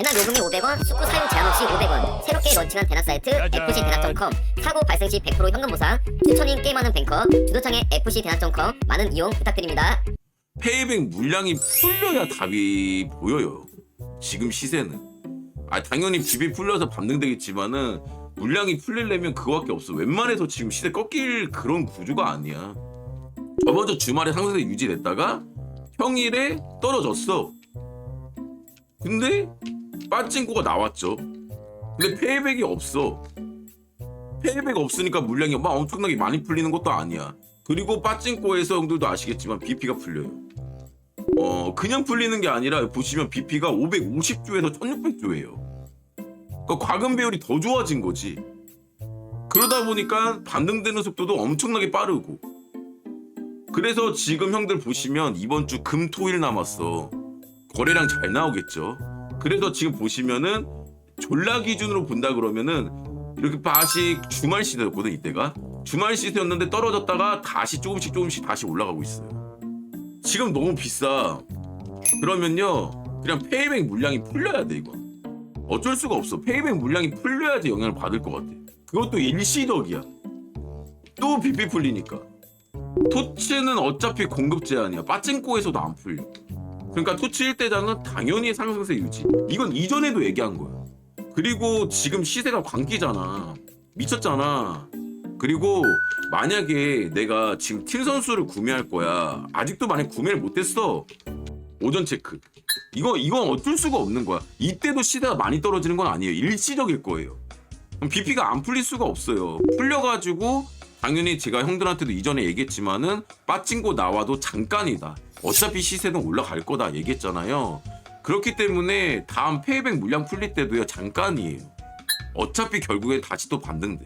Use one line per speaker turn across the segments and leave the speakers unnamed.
대낮 요금이 500원, 숙구 사용 제한 없이 500원. 새롭게 런칭한 대낮 사이트 FC 대낮.com 사고 발생 시 100% 현금 보상. 추천인 게임하는 뱅커 주도창에 FC 대낮.com 많은 이용 부탁드립니다.
페이백 물량이 풀려야 답이 보여요. 지금 시세는. 아 당연히 집이 풀려서 반등되겠지만은 물량이 풀리려면 그거밖에 없어. 웬만해서 지금 시세 꺾일 그런 구조가 아니야. 저번 주 주말에 상승세 유지됐다가 평일에 떨어졌어. 근데 빠진코가 나왔죠. 근데 페이백이 없어. 페이백 없으니까 물량이 막 엄청나게 많이 풀리는 것도 아니야. 그리고 빠진코에서 형들도 아시겠지만 BP가 풀려요. 어 그냥 풀리는 게 아니라 보시면 BP가 550조에서 1600조예요. 그러니까 과금 배율이 더 좋아진 거지. 그러다 보니까 반등되는 속도도 엄청나게 빠르고. 그래서 지금 형들 보시면 이번 주 금, 토, 일 남았어. 거래량 잘 나오겠죠. 그래서 지금 보시면은 졸라 기준으로 본다 그러면은 이렇게 바씩 주말 시세였거든 이때가 주말 시세였는데 떨어졌다가 다시 조금씩 조금씩 다시 올라가고 있어요. 지금 너무 비싸. 그러면요 그냥 페이백 물량이 풀려야 돼 이건. 어쩔 수가 없어. 페이백 물량이 풀려야지 영향을 받을 것 같아. 그것도 일시적이야. 또 BP 풀리니까. 토치는 어차피 공급 제한이야. 빠찡코에서도 안 풀려. 그러니까 토치 1대장은 당연히 상승세 유지. 이건 이전에도 얘기한 거야. 그리고 지금 시세가 광기잖아. 미쳤잖아. 그리고 만약에 내가 지금 팀 선수를 구매할 거야. 아직도 만약 구매를 못했어. 오전 체크. 이거 이건 어쩔 수가 없는 거야. 이때도 시대가 많이 떨어지는 건 아니에요. 일시적일 거예요. 그럼 BP가 안 풀릴 수가 없어요. 풀려가지고 당연히 제가 형들한테도 이전에 얘기했지만은 빠찡고 나와도 잠깐이다. 어차피 시세는 올라갈 거다 얘기했잖아요. 그렇기 때문에 다음 페이백 물량 풀릴 때도요 잠깐이에요. 어차피 결국에 다시 또 반등돼.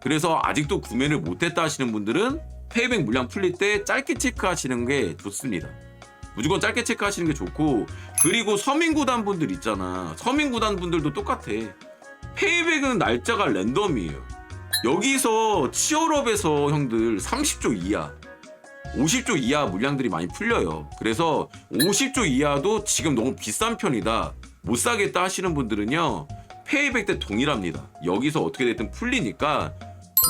그래서 아직도 구매를 못했다 하시는 분들은 페이백 물량 풀릴 때 짧게 체크하시는 게 좋습니다. 무조건 짧게 체크하시는 게 좋고 그리고 서민구단 분들 있잖아. 서민구단 분들도 똑같아. 페이백은 날짜가 랜덤이에요. 여기서 치얼업에서 형들 30조 이하 50조 이하 물량들이 많이 풀려요. 그래서 50조 이하도 지금 너무 비싼 편이다. 못 사겠다 하시는 분들은요. 페이백 때 동일합니다. 여기서 어떻게 됐든 풀리니까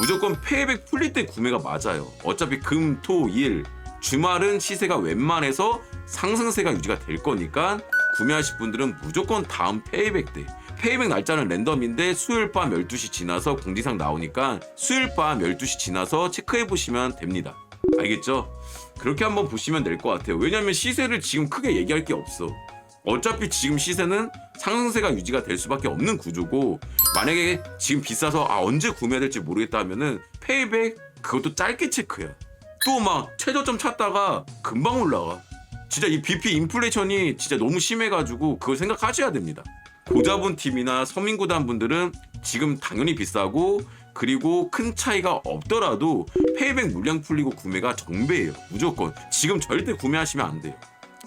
무조건 페이백 풀릴 때 구매가 맞아요. 어차피 금, 토, 일 주말은 시세가 웬만해서 상승세가 유지가 될 거니까 구매하실 분들은 무조건 다음 페이백 때 페이백 날짜는 랜덤인데 수요일 밤 12시 지나서 공지상 나오니까 수요일 밤 12시 지나서 체크해 보시면 됩니다. 알겠죠? 그렇게 한번 보시면 될 것 같아요. 왜냐면 시세를 지금 크게 얘기할 게 없어. 어차피 지금 시세는 상승세가 유지가 될 수밖에 없는 구조고 만약에 지금 비싸서 아 언제 구매해야 될지 모르겠다 하면은 페이백 그것도 짧게 체크야. 또 막 최저점 찾다가 금방 올라가. 진짜 이 BP 인플레이션이 진짜 너무 심해가지고 그걸 생각하셔야 됩니다. 고자본 팀이나 서민구단 분들은 지금 당연히 비싸고 그리고 큰 차이가 없더라도 페이백 물량 풀리고 구매가 정배예요. 무조건 지금 절대 구매하시면 안 돼요.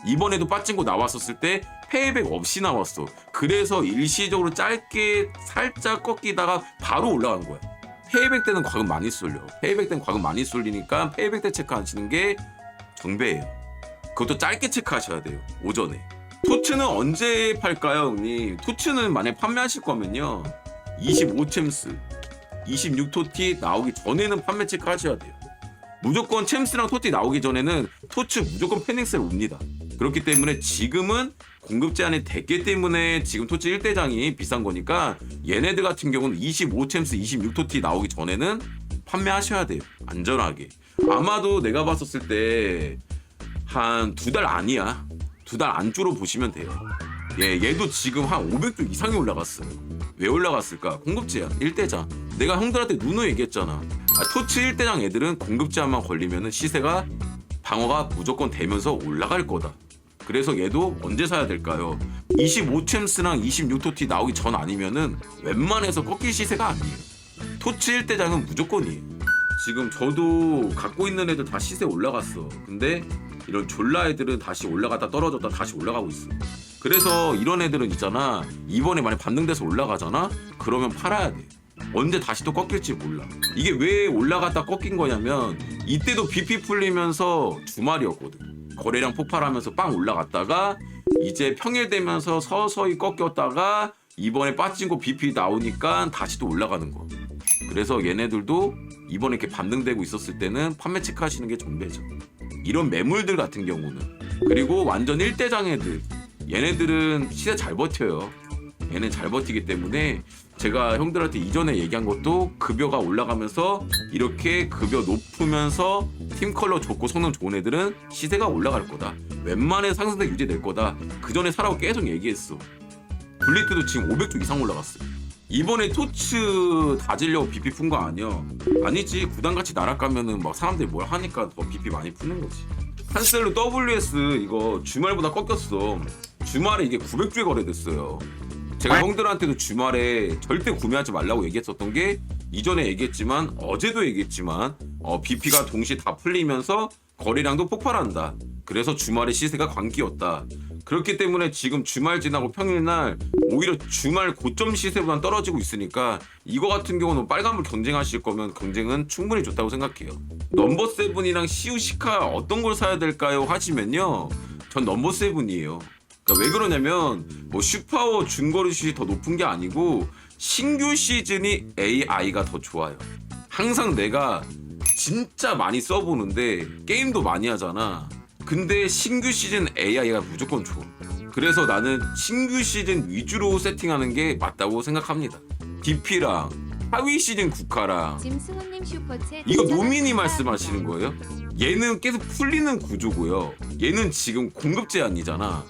이번에도 빠진거 나왔었을 때 페이백 없이 나왔어. 그래서 일시적으로 짧게 살짝 꺾이다가 바로 올라간 거야. 페이백 때는 과금 많이 쏠려. 페이백 때는 과금 많이 쏠리니까 페이백 때 체크하시는 게 정배예요. 그것도 짧게 체크하셔야 돼요. 오전에. 토츠는 언제 팔까요, 형님? 토츠는 만약 판매하실 거면요. 25챔스, 26토티 나오기 전에는 판매 체크하셔야 돼요. 무조건 챔스랑 토티 나오기 전에는 토츠 무조건 패닉셀 옵니다. 그렇기 때문에 지금은 공급 제한이 됐기 때문에 지금 토치 1대장이 비싼 거니까 얘네들 같은 경우는 25챔스 26토티 나오기 전에는 판매하셔야 돼요. 안전하게. 아마도 내가 봤었을 때 한 두 달 아니야. 두 달 안쪽으로 보시면 돼요. 예, 얘도 지금 한 500조 이상이 올라갔어요. 왜 올라갔을까? 공급 제한 1대장. 내가 형들한테 누누 얘기했잖아. 아, 토치 1대장 애들은 공급 제한만 걸리면 시세가 방어가 무조건 되면서 올라갈 거다. 그래서 얘도 언제 사야 될까요? 25챔스랑 26토티 나오기 전 아니면은 웬만해서 꺾일 시세가 아니에요. 토치 1대장은 무조건이에요. 지금 저도 갖고 있는 애들 다 시세 올라갔어. 근데 이런 졸라 애들은 다시 올라갔다 떨어졌다 다시 올라가고 있어. 그래서 이런 애들은 있잖아. 이번에 만약 반등돼서 올라가잖아? 그러면 팔아야 돼. 언제 다시 또 꺾일지 몰라. 이게 왜 올라갔다 꺾인 거냐면 이때도 BP 풀리면서 주말이었거든. 거래량 폭발하면서 빵 올라갔다가 이제 평일 되면서 서서히 꺾였다가 이번에 빠진 거 BP 나오니까 다시 또 올라가는 거. 그래서 얘네들도 이번에 이렇게 반등되고 있었을 때는 판매 체크하시는 게 정배죠. 이런 매물들 같은 경우는 그리고 완전 일대장 애들 얘네들은 시세 잘 버텨요. 얘는 잘 버티기 때문에 제가 형들한테 이전에 얘기한 것도 급여가 올라가면서 이렇게 급여 높으면서 팀 컬러 좋고 성능 좋은 애들은 시세가 올라갈 거다. 웬만해 상승세 유지될 거다. 그 전에 사라고 계속 얘기했어. 블리트도 지금 500조 이상 올라갔어. 이번에 토츠 다지려고 BP 푼 거 아니야? 아니지 구단 같이 날아가면은 막 사람들이 뭘 하니까 더 BP 많이 푸는 거지. 한셀로 WS 이거 주말보다 꺾였어. 주말에 이게 900주에 거래됐어요. 제가 형들한테도 주말에 절대 구매하지 말라고 얘기했었던 게 이전에 얘기했지만 어제도 얘기했지만 어, BP가 동시에 다 풀리면서 거래량도 폭발한다. 그래서 주말에 시세가 광기였다. 그렇기 때문에 지금 주말 지나고 평일날 오히려 주말 고점 시세보다 떨어지고 있으니까 이거 같은 경우는 빨간불 경쟁하실 거면 경쟁은 충분히 좋다고 생각해요. 넘버 세븐이랑 시우 시카 어떤 걸 사야 될까요? 하시면요. 전 넘버 세븐이에요. 그러니까 왜 그러냐면 뭐 슈퍼워 중거리슛이 더 높은 게 아니고 신규 시즌이 AI가 더 좋아요. 항상 내가 진짜 많이 써보는데 게임도 많이 하잖아. 근데 신규 시즌 AI가 무조건 좋아. 그래서 나는 신규 시즌 위주로 세팅하는 게 맞다고 생각합니다. DP랑 하위 시즌 국가랑
짐승훈님 슈퍼챗
이거. 노민이 말씀하시는 거예요? 얘는 계속 풀리는 구조고요. 얘는 지금 공급 제한이잖아.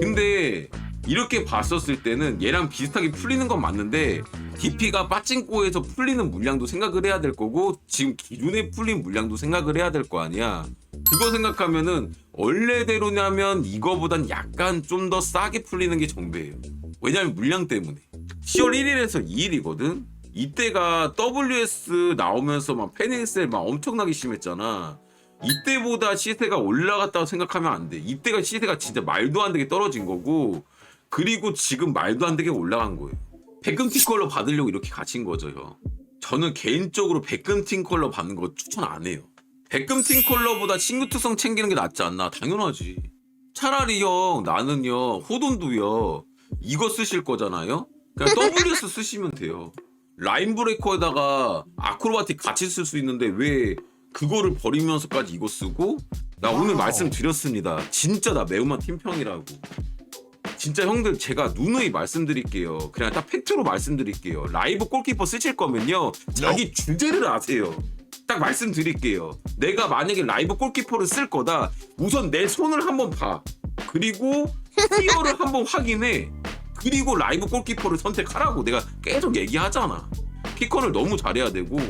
근데 이렇게 봤었을 때는 얘랑 비슷하게 풀리는 건 맞는데 DP가 빠찡꼬에서 풀리는 물량도 생각을 해야 될 거고 지금 기존에 풀린 물량도 생각을 해야 될 거 아니야. 그거 생각하면은 원래대로냐면 이거보단 약간 좀 더 싸게 풀리는 게 정배예요. 왜냐면 물량 때문에. 10월 1일에서 2일이거든. 이때가 WS 나오면서 막 페닉셀 막 엄청나게 심했잖아. 이때보다 시세가 올라갔다고 생각하면 안 돼. 이때가 시세가 진짜 말도 안 되게 떨어진 거고, 그리고 지금 말도 안 되게 올라간 거예요. 백금팀 컬러 받으려고 이렇게 갇힌 거죠, 형. 저는 개인적으로 백금팀 컬러 받는 거 추천 안 해요. 백금팀 컬러보다 친구 특성 챙기는 게 낫지 않나? 당연하지. 차라리 형, 나는요, 호돈도요, 이거 쓰실 거잖아요? 그냥 WS 쓰시면 돼요. 라인 브레이커에다가 아크로바틱 같이 쓸 수 있는데 왜 그거를 버리면서까지 이거 쓰고 나 오늘 말씀드렸습니다. 진짜 나 매운맛 팀평이라고. 진짜 형들 제가 누누이 말씀드릴게요. 그냥 딱 팩트로 말씀드릴게요. 라이브 골키퍼 쓰실 거면요. 자기 주제를 아세요. 딱 말씀드릴게요. 내가 만약에 라이브 골키퍼를 쓸 거다. 우선 내 손을 한번 봐. 그리고 티어를 한번 확인해. 그리고 라이브 골키퍼를 선택하라고 내가 계속 얘기하잖아. 피컨을 너무 잘해야 되고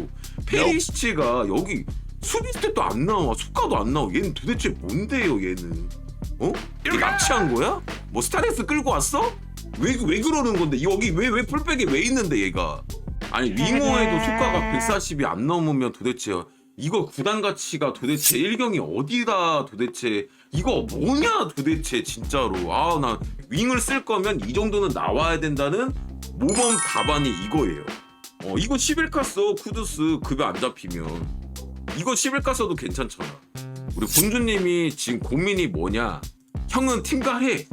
페리시치가 여기 수비 스탯도 안 나와 수가도 안 나와 얘는 도대체 뭔데요 얘는 어? 이렇게 납치한 거야? 뭐 스타렉스 끌고 왔어? 왜, 왜 그러는 건데 여기 왜 왜 풀백에 왜 있는데 얘가 아니 링어에도 수가가 140이 안 넘으면 도대체 이거 구단 가치가 도대체 일경이 어디다 도대체 이거 뭐냐 도대체 진짜로. 아 나 윙을 쓸 거면 이 정도는 나와야 된다는 모범 답안이 이거예요. 어 이거 11카 써 쿠드스 급여 안 잡히면. 이거 11카 써도 괜찮잖아. 우리 공주님이 지금 고민이 뭐냐? 형은 팀가 해.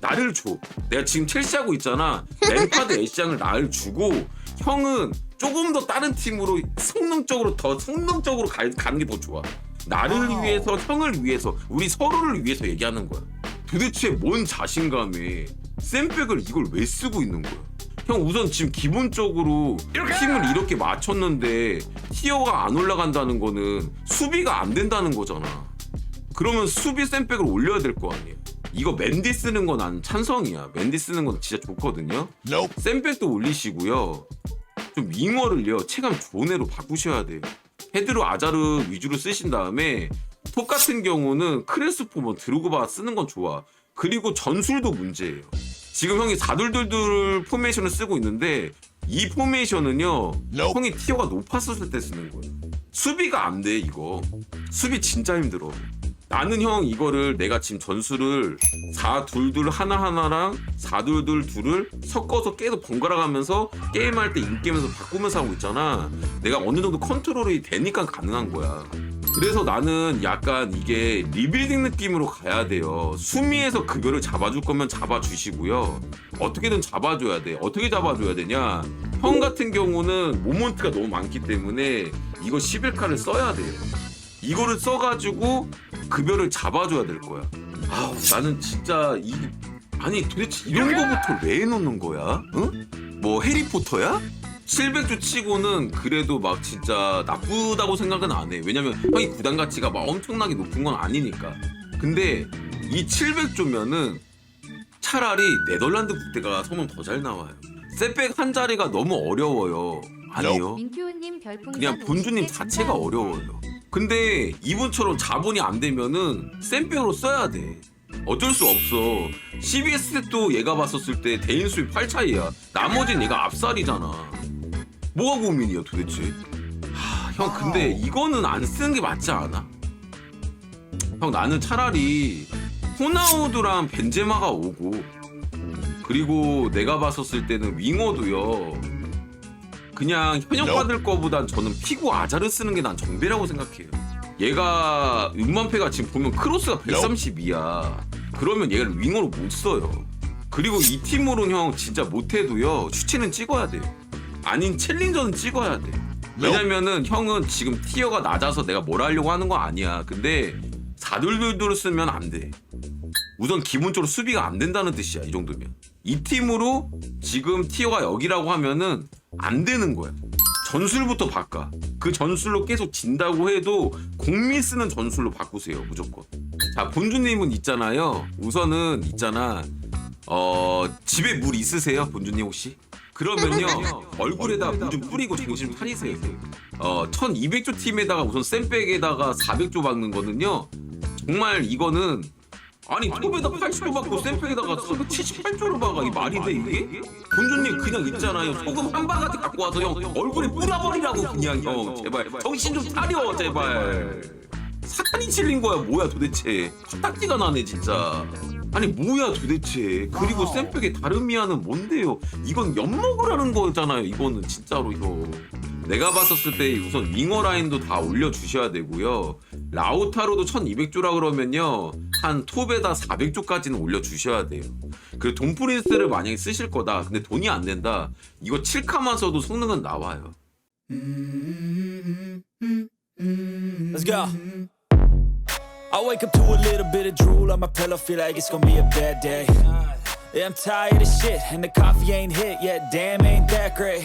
나를 줘. 내가 지금 첼시하고 있잖아. 램파드 애시장을 나를 주고 형은 조금 더 다른 팀으로 성능적으로 더 성능적으로 가, 가는 게 더 좋아. 나를 위해서 형을 위해서 우리 서로를 위해서 얘기하는 거야. 도대체 뭔 자신감에 쌤백을 이걸 왜 쓰고 있는 거야? 형 우선 지금 기본적으로 팀을 이렇게 맞췄는데 티어가 안 올라간다는 거는 수비가 안 된다는 거잖아. 그러면 수비 쌤백을 올려야 될 거 아니에요 이거 맨디 쓰는 건 난 찬성이야. 맨디 쓰는 건 진짜 좋거든요. 쌤백도 올리시고요. 좀 윙어를요 체감 좋은 애로 바꾸셔야 돼요. 헤드로 아자르 위주로 쓰신 다음에 톱 같은 경우는 크레스포 뭐 드루그바 쓰는 건 좋아. 그리고 전술도 문제예요. 지금 형이 4둘둘둘 포메이션을 쓰고 있는데 이 포메이션은요 형이 티어가 높았을 때 쓰는 거예요. 수비가 안 돼 이거. 수비 진짜 힘들어 나는 형 이거를 내가 지금 전술을 4둘둘 하나하나랑 4둘둘 둘을 섞어서 계속 번갈아 가면서 게임할 때 인게임에서 바꾸면서 하고 있잖아 내가 어느 정도 컨트롤이 되니까 가능한 거야 그래서 나는 약간 이게 리빌딩 느낌으로 가야 돼요. 수미에서 급여를 잡아줄 거면 잡아주시고요. 어떻게든 잡아줘야 돼. 어떻게 잡아줘야 되냐? 형 같은 경우는 모먼트가 너무 많기 때문에 이거 11카를 써야 돼요. 이거를 써가지고 급여를 잡아줘야 될 거야. 아, 나는 진짜 이 아니 도대체 이런 거부터 왜 해놓는 거야? 응? 뭐 해리포터야? 700주 치고는 그래도 막 진짜 나쁘다고 생각은 안 해. 왜냐면 형이 구단 가치가 막 엄청나게 높은 건 아니니까. 근데 이 700조면은 차라리 네덜란드 국대가 성능 더잘 나와요. 셋백 한 자리가 너무 어려워요. 아니요.
민큐님 별풍선
그냥 본주님
50개
자체가
감사합니다.
어려워요. 근데 이분처럼 자본이 안 되면은 쌤백으로 써야 돼. 어쩔 수 없어. CBS 때도 얘가 봤었을 때 대인 수입 8차이야. 나머진 얘가 앞살이잖아. 뭐가 고민이야 도대체? 하, 형 근데 이거는 안 쓰는 게 맞지 않아? 형 나는 차라리 호나우드랑 벤제마가 오고 그리고 내가 봤었을 때는 윙어도요 그냥 현역 받을 거보단 저는 피구 아자를 쓰는 게 난 정배라고 생각해요. 얘가 음만패가 지금 보면 크로스가 132야. 그러면 얘를 윙어로 못 써요. 그리고 이 팀으로는 형 진짜 못해도요 슈치는 찍어야 돼요. 아닌 챌린저는 찍어야 돼. 왜냐면은 형은 지금 티어가 낮아서 내가 뭘 하려고 하는 거 아니야. 근데 사둘둘둘 쓰면 안 돼. 우선 기본적으로 수비가 안 된다는 뜻이야 이 정도면 이 팀으로 지금 티어가 여기라고 하면은 안 되는 거야 전술부터 바꿔. 그 전술로 계속 진다고 해도 공미 쓰는 전술로 바꾸세요 무조건. 자 본주님은 있잖아요. 우선은 있잖아. 어 집에 물 있으세요? 본주님 혹시? 그러면요 얼굴에다 물 좀 뿌리고 정신 좀 차리세요. 어 1200조 팀에다가 우선 쌤백에다가 400조 박는 거는요 정말 이거는 아니 톱에다 80조 받고 샘팩에다가 78조를 박아. 이 말이 돼 이게? 본주님 그냥 있잖아요. 소금 한 바가지 갖고 와서 형 얼굴에 뿌려버리라고 그냥. 형 제발. 정신 좀 차려 제발. 사탄이 찔린 거야 뭐야 도대체. 화딱지가 나네 진짜. 아니 뭐야 도대체. 그리고 샘팩의 다른 미아는 뭔데요? 이건 엿먹으라는 거잖아요 이거는 진짜로 이거. 내가 봤었을 때 우선 윙어 라인도 다 올려주셔야 되고요. 라우타로도 1200조라 그러면요 한 톱에다 400조까지는 올려주셔야 돼요 그 돈프린스를 만약에 쓰실 거다 근데 돈이 안 된다 이거 7카만 써도 성능은 나와요
Let's go. I wake up to a little bit of drool on my pillow, feel like it's gonna be a bad day. Yeah, I'm tired of shit, and the coffee ain't hit yet. Damn, ain't that great.